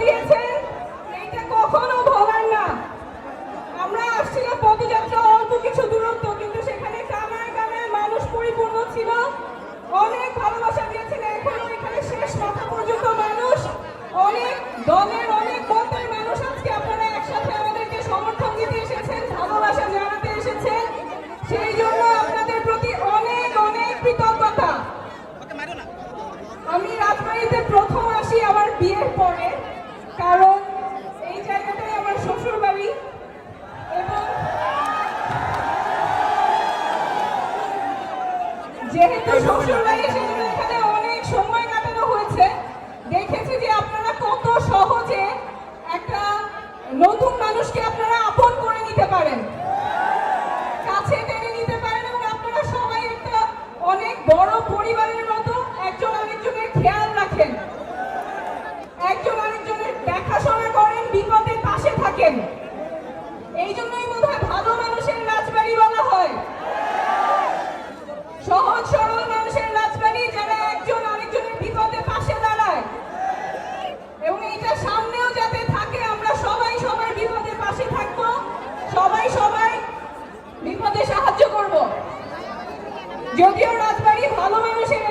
দিয়েছেন এটা কখনো ভোলার না। আমরা আসছিলাম পদযাত্রা অল্প কিছু দূরত্ব কিন্তু সেখানে কানায় কানায় মানুষ পরিপূর্ণ ছিল। অনেক ভালোবাসা দিয়েছেন এখনও এখানে শেষ মাথা পর্যন্ত মানুষ। অনেক দলের অনেক মতের মানুষ আজকে আপনারা একসাথে আমাদেরকে সমর্থন দিতে এসেছেন ভালোবাসা জানাতে এসেছেন। সেই জন্য আপনাদের প্রতি অনেক অনেক কৃতজ্ঞতা। আমি রাজবাড়িতে প্রথম আসি আমার বিয়ের পরে। কারণ এই জায়গাটাই আমার শ্বশুর বাড়ি এবং যেহেতু শ্বশুর বাড়ি সেজন্য এখানে অনেক সময় কাটানো হয়েছে। দেখেছি যে আপনারা কত সহজে একটা নতুন মানুষকে আপনারা আপন করে নিতে পারেন। কাছে টেনে নিতে পারেন এবং আপনারা সবাই একটা অনেক বড় পরিবার থাকেন। এই জন্যই বোধ ভালো মানুষের রাজবাড়ি বলা হয়। সহজ সরল মানুষের রাজবাড়ি যারা একজন আরেকজনের বিপদে পাশে দাঁড়ায়। এবং এটা সামনেও যাতে থাকে, আমরা সবাই সবার বিপদের পাশে থাকব, সবাই সবাই বিপদে সাহায্য করব। যদিও